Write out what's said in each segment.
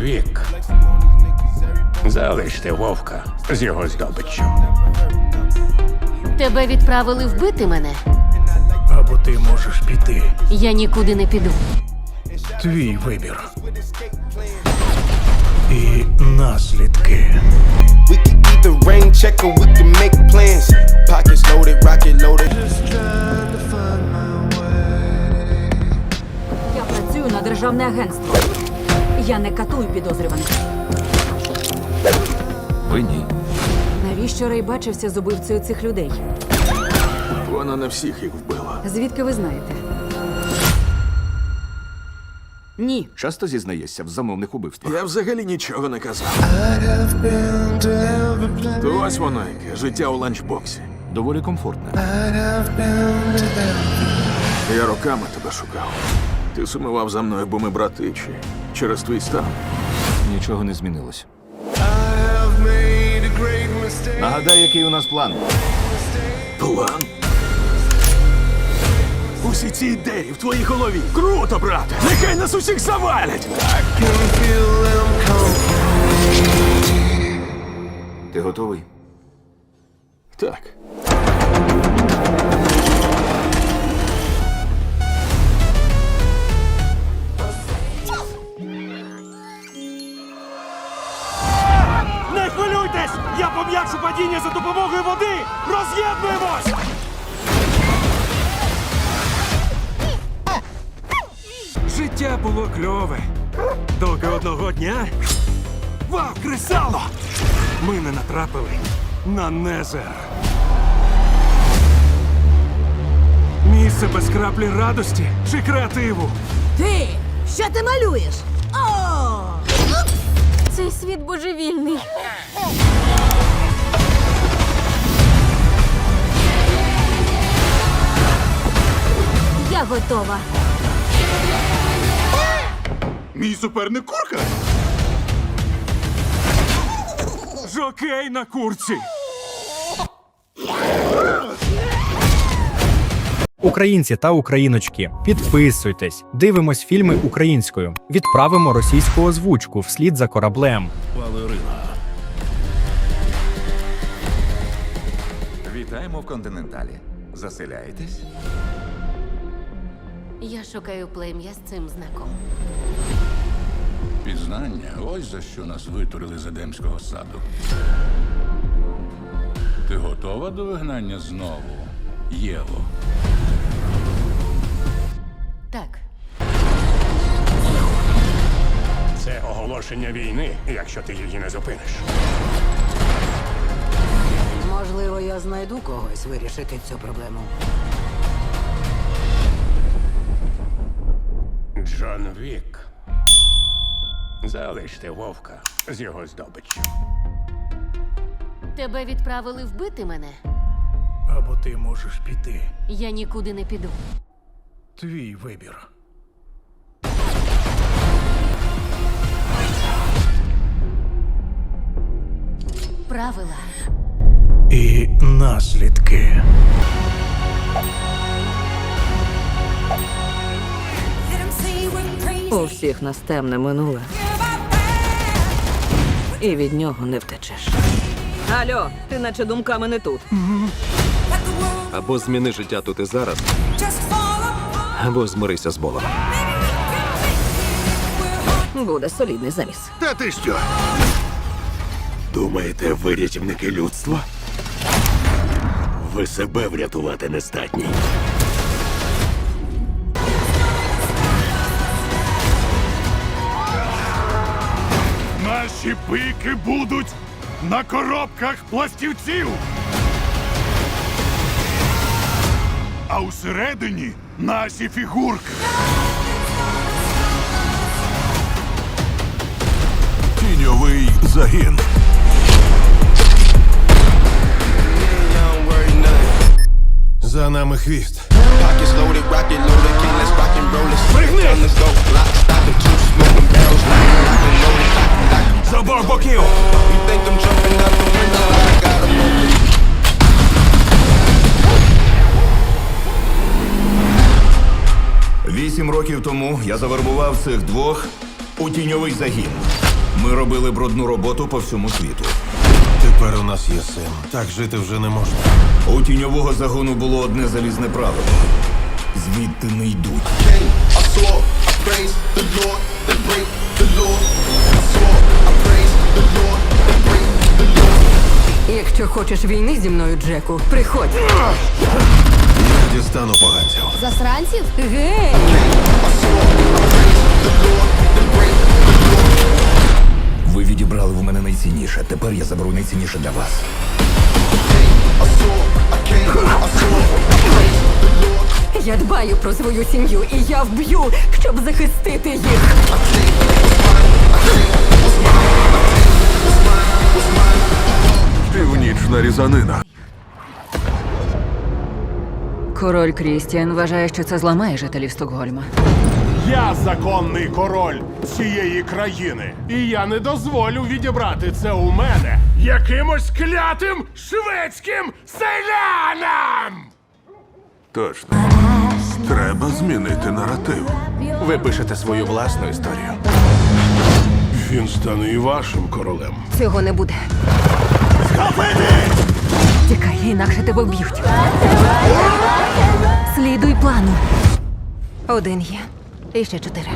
Вік. Залиште вовка з його здобиччю. Тебе відправили вбити мене. Або ти можеш піти. Я нікуди не піду. Твій вибір. І наслідки. We can either rain check or we can make plans. Pockets loaded, rocket loaded. Я працюю на державне агентство. Я не катую підозрюваних. Ви ні. Навіщо Рей бачився з убивцею цих людей? Вона не всіх їх вбила. Звідки ви знаєте? Ні. Часто зізнаєшся в замовних убивствах. Я взагалі нічого не казав. То ось воно яке життя у ланчбоксі. Доволі комфортне. Я роками тебе шукав. Ти сумував за мною, бо ми брати чи через твій стан. Нічого не змінилось. Нагадай, який у нас план. План? Усі ці ідеї в твоїй голові. Круто, брате! Нехай нас усіх завалять! Ти готовий? Так. Роз'єднуємось! Життя було кльове. Доки одного дня. Вау, кресало! Ми не натрапили на Незер. Місце без краплі радості чи креативу. Ти! Що ти малюєш? О! Цей світ божевільний. Готова. Мій суперник курка? Жокей на курці. Українці та україночки, підписуйтесь, дивимось фільми українською, відправимо російську озвучку вслід за кораблем. Вітаємо в континенталі. Заселяєтесь? Я шукаю плем'я з цим знаком. Пізнання ось за що нас витурили з Едемського саду. Ти готова до вигнання знову, Єво? Так, Це оголошення війни, якщо ти її не зупиниш. Можливо, я знайду когось вирішити цю проблему. Джон Вік. Залиште вовка з його здобиччю. тебе відправили вбити мене. Або ти можеш піти. Я нікуди не піду. Твій вибір. Правила. І наслідки. У всіх нас темне минуле. І від нього не втечеш. Алло, ти наче думками не тут. Або зміни життя тут і зараз, або змирися з Богом. Буде солідний заміс. Та ти що? Думаєте, ви рятівники людства? Ви себе врятувати не здатні. Наші пики будуть на коробках пластівців. А усередині наші фігурки. Тіньовий загін. За нами хвіст. Pockets loaded, rocket loaded. Can't let's rock and roll this. Time to go. Lock, stock, and two smoking barrels. Lock, lock, and loaded. Lock, lock. З обох боків. Вісім років тому я завербував цих двох у тіньовий загін. Ми робили брудну роботу по всьому світу. Тепер у нас є син. Так жити вже не можна. У тіньового загону було одне залізне правило. Звідти не йдуть. Якщо хочеш війни зі мною, Джеку, приходь. Я дістану поганців. Засранців? Гей! Ви відібрали в мене найцінніше. Тепер я заберу найцінніше для вас. Я дбаю про свою сім'ю, і я вб'ю, щоб захистити їх. Північна різанина. Король Крістіан вважає, що це зламає жителів Стокгольма. Я законний король цієї країни. І я не дозволю відібрати це у мене якимось клятим шведським селянам! Точно. Треба змінити наратив. Ви пишете свою власну історію. Він стане і вашим королем. Цього не буде. Тікай, інакше тебе вб'ють. Слідуй плану. Один є. І ще чотири.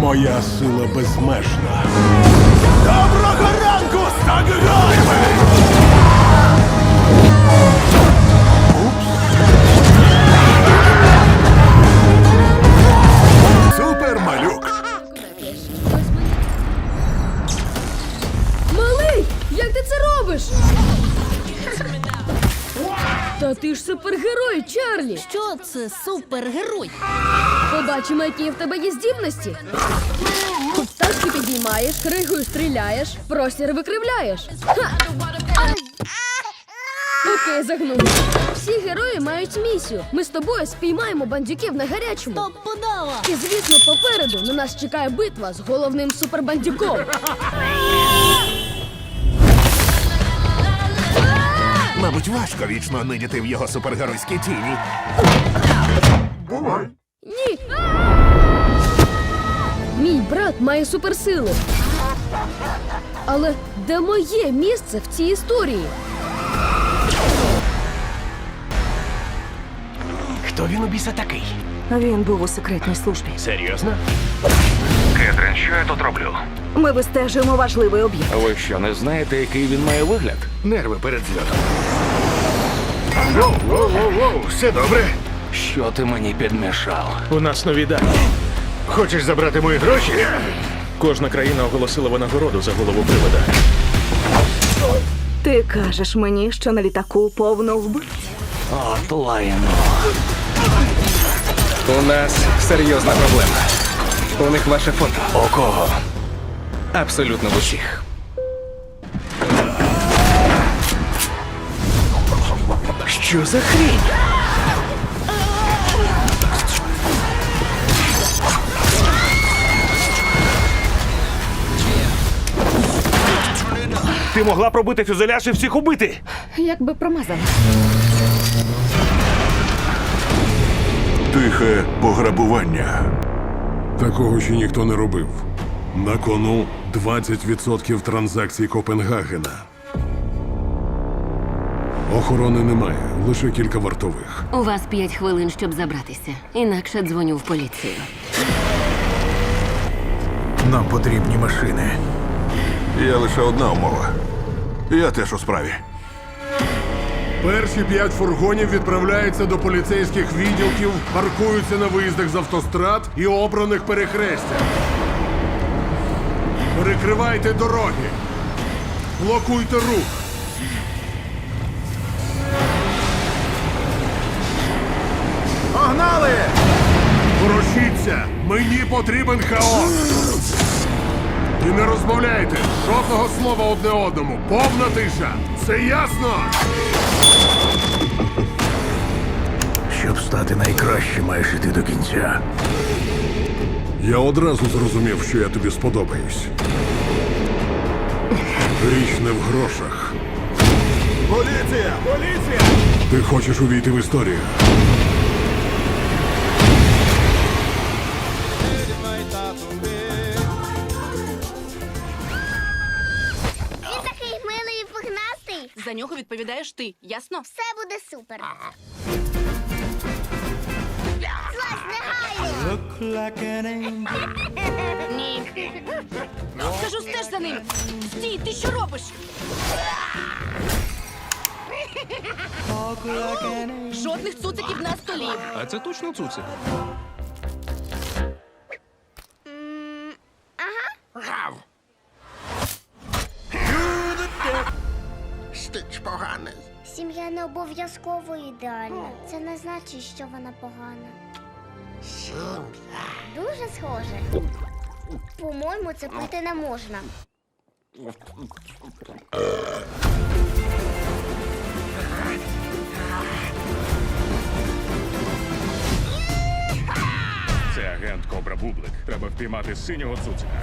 Моя сила безмежна. Доброго ранку, Стокгольме! Та ти ж супергерой, Чарлі! Що це супергерой? Побачимо, які в тебе є здібності. Тачки підіймаєш, кригою стріляєш, простір викривляєш. Ха! Окей, загнув. Всі герої мають місію. Ми з тобою спіймаємо бандюків на гарячому. Топ-подава! І звісно, попереду на нас чекає битва з головним супербандюком. Мабуть, важко вічно нидіти в його супергеройській тіні. Ні! Мій брат має суперсили. Але де моє місце в цій історії? Хто він у біса такий? Він був у секретній службі. Серйозно? Кетрин, що я тут роблю? Ми вистежуємо важливий об'єкт. Ви що, не знаєте, який він має вигляд? Нерви перед зльотом. Воу, воу, воу, воу, все добре. Що ти мені підмішав? У нас нові дані. Хочеш забрати мої гроші? Кожна країна оголосила винагороду за голову привода. Ти кажеш мені, що на літаку повно вбивць. От лаєно. У нас серйозна проблема. У них ваше фото. У кого? Абсолютно в усіх. Що за хрінь? Ти могла пробити фюзеляж і всіх убити. Якби промазала. Тихе пограбування. Такого ще ніхто не робив. На кону 20% транзакцій Копенгагена. Охорони немає, лише кілька вартових. У вас п'ять хвилин, щоб забратися. Інакше дзвоню в поліцію. Нам потрібні машини. Є лише одна умова. Я теж у справі. Перші п'ять фургонів відправляються до поліцейських відділків, паркуються на виїздах з автострад і обраних перехрестях. Перекривайте дороги. Блокуйте рух. Погнали! Ворушіться! Мені потрібен хаос! І не розмовляйте! Жодного слова одне одному! Повна тиша! Це ясно? Щоб стати найкращим, маєш іти до кінця. Я одразу зрозумів, що я тобі сподобаюсь. Річ не в грошах. Поліція! Поліція! Ти хочеш увійти в історію. Відповідаєш ти, ясно? Все буде супер. Злазь негайно! Ні. Кажу, стеж за ним. Стій, ти що робиш? Жодних цуциків на столі. А це точно цуцик? Обов'язково ідеальна. Це не значить, що вона погана. Дуже схоже. По-моєму, це пити не можна. Це агент Кобра Бублик. Треба впіймати синього цуцика.